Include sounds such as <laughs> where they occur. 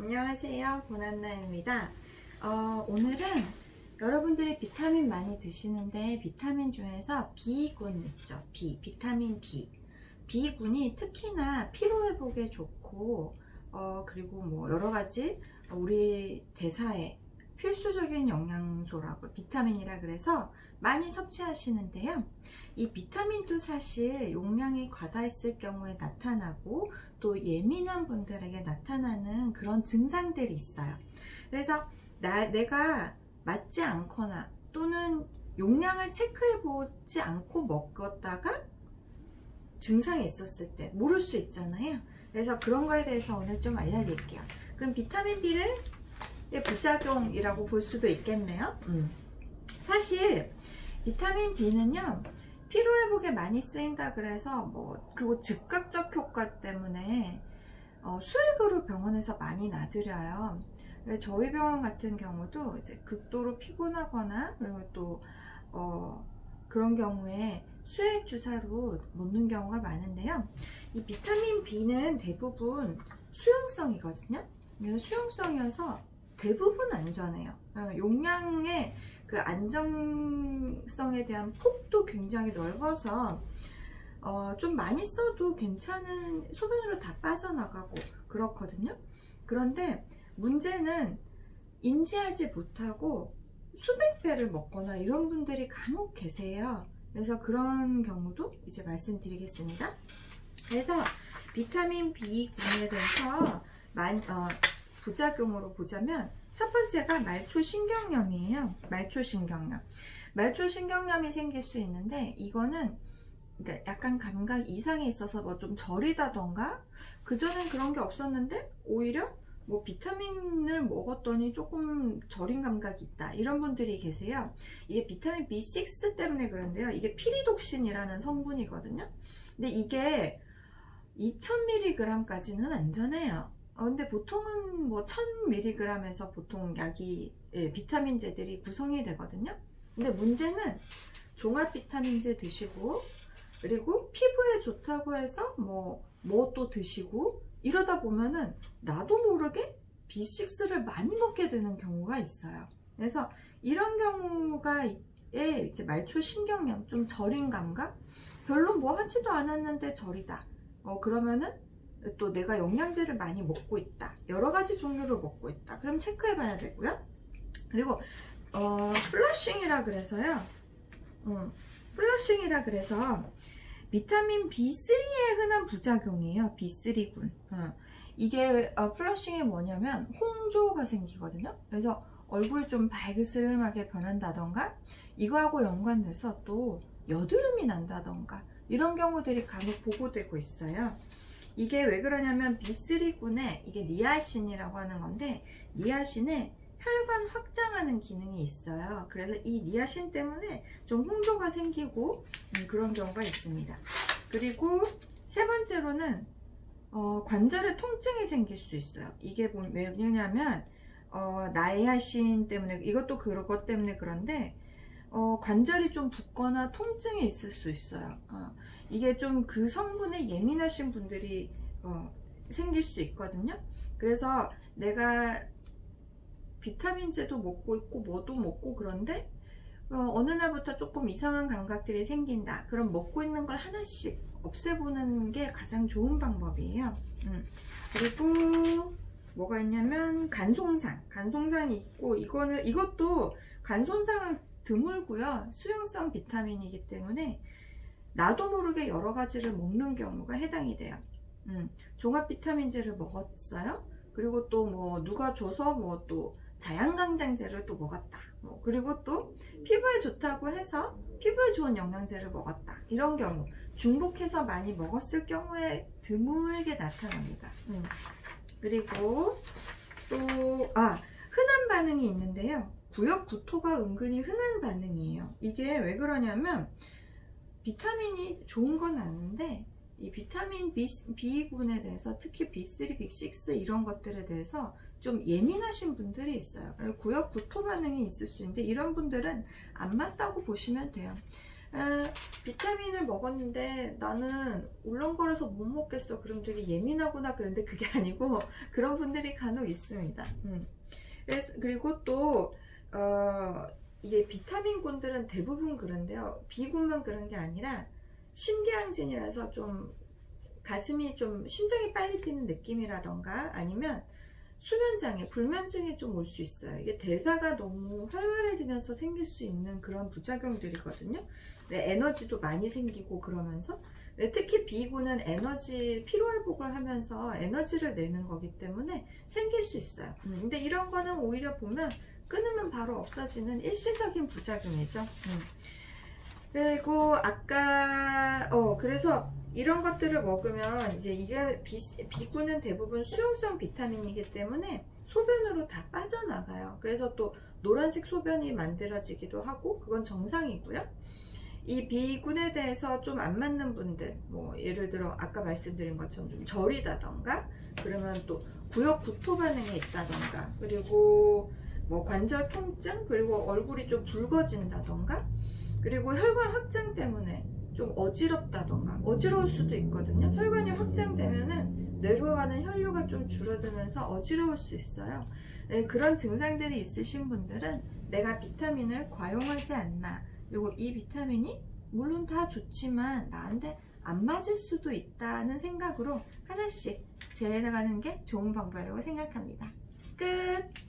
안녕하세요. 고난나입니다. 어, 오늘은 여러분들이 비타민 많이 드시는데 비타민 중에서 B군 있죠. B, 비타민 B. B군이 특히나 피로 회복에 좋고 어, 그리고 뭐 여러 가지 우리 대사에 필수적인 영양소라고 비타민이라 그래서 많이 섭취하시는데요. 이 비타민도 사실 용량이 과다했을 경우에 나타나고 또 예민한 분들에게 나타나는 그런 증상들이 있어요. 그래서 나, 내가 맞지 않거나 또는 용량을 체크해 보지 않고 먹었다가 증상이 있었을 때 모를 수 있잖아요. 그래서 그런 거에 대해서 오늘 좀 알려드릴게요. 그럼 비타민 B를 부작용이라고 볼 수도 있겠네요. 음. 사실 비타민 B는요 피로 회복에 많이 쓰인다 그래서 뭐 그리고 즉각적 효과 때문에 어, 수액으로 병원에서 많이 놔드려요. 저희 병원 같은 경우도 이제 극도로 피곤하거나 그리고 또 어, 그런 경우에 수액 주사로 놓는 경우가 많은데요. 이 비타민 B는 대부분 수용성이거든요. 그래서 수용성이어서 대부분 안전해요. 어, 용량의 그 안정성에 대한 폭도 굉장히 넓어서 어, 좀 많이 써도 괜찮은 소변으로 다 빠져나가고 그렇거든요. 그런데 문제는 인지하지 못하고 수백 배를 먹거나 이런 분들이 간혹 계세요. 그래서 그런 경우도 이제 말씀드리겠습니다. 그래서 비타민 B군에 대해서 만, 어, 부작용으로 보자면 첫 번째가 말초신경염이에요. 말초신경염. 말초신경염이 생길 수 있는데 이거는 그러니까 약간 감각 이상이 있어서 뭐 좀 저리다던가 그전엔 그런 게 없었는데 오히려 뭐 비타민을 먹었더니 조금 저린 감각이 있다 이런 분들이 계세요 이게 비타민 B6 때문에 그런데요 이게 피리독신이라는 성분이거든요 근데 이게 2000mg까지는 안전해요 어, 근데 보통은 뭐 1000mg에서 보통 약이 예, 비타민제들이 구성이 되거든요. 근데 문제는 종합 비타민제 드시고 그리고 피부에 좋다고 해서 뭐 뭐 또 드시고 이러다 보면은 나도 모르게 B6를 많이 먹게 되는 경우가 있어요. 그래서 이런 경우가 에 이제 말초 신경염 좀 저린 감각 별로 뭐 하지도 않았는데 저리다. 어 그러면은 또 내가 영양제를 많이 먹고 있다. 여러 가지 종류를 먹고 있다. 그럼 체크해 봐야 되고요. 그리고 어, 플러싱이라 그래서요. 어, 플러싱이라 그래서 비타민 B3의 흔한 부작용이에요. B3군. 어. 이게 어, 플러싱이 뭐냐면 홍조가 생기거든요. 그래서 얼굴이 좀 밝으스름하게 변한다던가 이거하고 연관돼서 또 여드름이 난다던가 이런 경우들이 간혹 보고되고 있어요. 이게 왜 그러냐면 B3군에 이게 니아신이라고 하는 건데 니아신에 혈관 확장하는 기능이 있어요. 그래서 이 니아신 때문에 좀 홍조가 생기고 음, 그런 경우가 있습니다. 그리고 세 번째로는 어, 관절에 통증이 생길 수 있어요. 이게 왜냐면 어, 나이아신 때문에 이것도 그것 때문에 그런데 어, 관절이 좀 붓거나 통증이 있을 수 있어요. 어, 이게 좀 그 성분에 예민하신 분들이 어, 생길 수 있거든요. 그래서 내가 비타민제도 먹고 있고 뭐도 먹고 그런데 어, 느 날부터 조금 이상한 감각들이 생긴다. 그럼 먹고 있는 걸 하나씩 없애보는 게 가장 좋은 방법이에요. 음. 그리고 뭐가 있냐면 간송상, 간송상이 있고 이거는 이것도 간송상은 드물고요. 수용성 비타민이기 때문에 나도 모르게 여러 가지를 먹는 경우가 해당이 돼요. 음, 종합 비타민제를 먹었어요. 그리고 또 뭐 누가 줘서 뭐 또 자양강장제를 또 먹었다. 뭐 그리고 또 피부에 좋다고 해서 피부에 좋은 영양제를 먹었다. 이런 경우 중복해서 많이 먹었을 경우에 드물게 나타납니다. 음. 그리고 또 아 흔한 반응이 있는데요. 구역 구토가 은근히 흔한 반응이에요. 이게 왜 그러냐면 비타민이 좋은 건 아는데 이 비타민 B, B군에 대해서 특히 B3, B6 이런 것들에 대해서 좀 예민하신 분들이 있어요. 구역 구토 반응이 있을 수 있는데 이런 분들은 안 맞다고 보시면 돼요. 아, 비타민을 먹었는데 나는 울렁거려서 못 먹겠어. 그럼 되게 예민하구나. 그런데 그게 <laughs> 아니고 그런 분들이 간혹 있습니다. 음. 그래서, 그리고 또 어, 이게 비타민군들은 대부분 그런데요. B군만 그런 게 아니라 심계항진이라서 좀 가슴이 좀 심장이 빨리 뛰는 느낌이라던가 아니면 수면장애, 불면증이 좀 올 수 있어요. 이게 대사가 너무 활발해지면서 생길 수 있는 그런 부작용들이거든요. 네, 에너지도 많이 생기고 그러면서 네, 특히 B군은 에너지 피로 회복을 하면서 에너지를 내는 거기 때문에 생길 수 있어요. 음, 근데 이런 거는 오히려 보면 끊으면 바로 없어지는 일시적인 부작용이죠. 음. 그리고 아까 어 그래서 이런 것들을 먹으면 이제 이게 비, 비구는 대부분 수용성 비타민이기 때문에 소변으로 다 빠져나가요. 그래서 또 노란색 소변이 만들어지기도 하고 그건 정상이고요. 이 비군에 대해서 좀 안 맞는 분들, 뭐 예를 들어 아까 말씀드린 것처럼 좀 저리다던가 그러면 또 구역 구토 반응이 있다던가 그리고 뭐 관절 통증 그리고 얼굴이 좀 붉어진다던가 그리고 혈관 확장 때문에 좀 어지럽다던가 어지러울 수도 있거든요. 혈관이 확장되면은 뇌로 가는 혈류가 좀 줄어들면서 어지러울 수 있어요. 네, 그런 증상들이 있으신 분들은 내가 비타민을 과용하지 않나. 그리고 이 비타민이 물론 다 좋지만 나한테 안 맞을 수도 있다는 생각으로 하나씩 재해나가는 게 좋은 방법이라고 생각합니다. 끝!